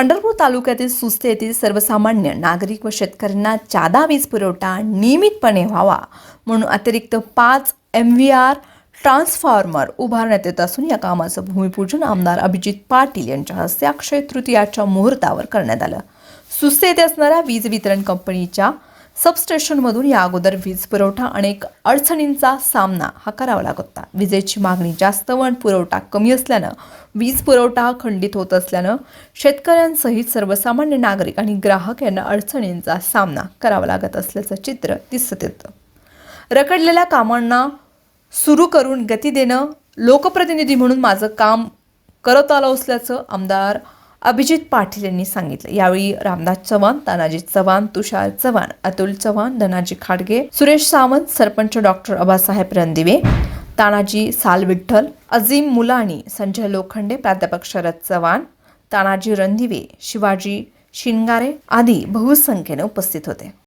पंढरपूर तालुक्यातील सुस्ते येथील सर्वसामान्य नागरिक व शेतकऱ्यांना जादा वीज पुरवठा नियमितपणे व्हावा म्हणून अतिरिक्त पाच एम व्ही आर ट्रान्सफॉर्मर उभारण्यात येत असून या कामाचं भूमिपूजन आमदार अभिजित पाटील यांच्या हस्ते अक्षय तृतीयाच्या मुहूर्तावर करण्यात आलं. सुस्ते येथे असणाऱ्या वीज वितरण कंपनीच्या सबस्टेशनमधून या अगोदर वीज पुरवठा अनेक अडचणींचा सामना हा करावा लागत होता. विजेची मागणी जास्त व पुरवठा कमी असल्यानं वीज पुरवठा खंडित होत असल्यानं शेतकऱ्यांसहित सर्वसामान्य नागरिक आणि ग्राहक यांना अडचणींचा सामना करावा लागत असल्याचं चित्र दिसत येतं रखडलेल्या कामांना सुरू करून गती देणं लोकप्रतिनिधी म्हणून माझं काम करत आलं असल्याचं आमदार अभिजित पाटील यांनी सांगितलं. यावेळी रामदास चव्हाण तानाजी चव्हाण तुषार चव्हाण अतुल चव्हाण धनाजी खाडगे सुरेश सावंत सरपंच डॉक्टर अबासाहेब रणदिवे तानाजी साल विठ्ठल अझीम मुलाणी संजय लोखंडे प्राध्यापक शरद चव्हाण तानाजी रणदिवे शिवाजी शिनगारे आदी बहुसंख्येने उपस्थित होते.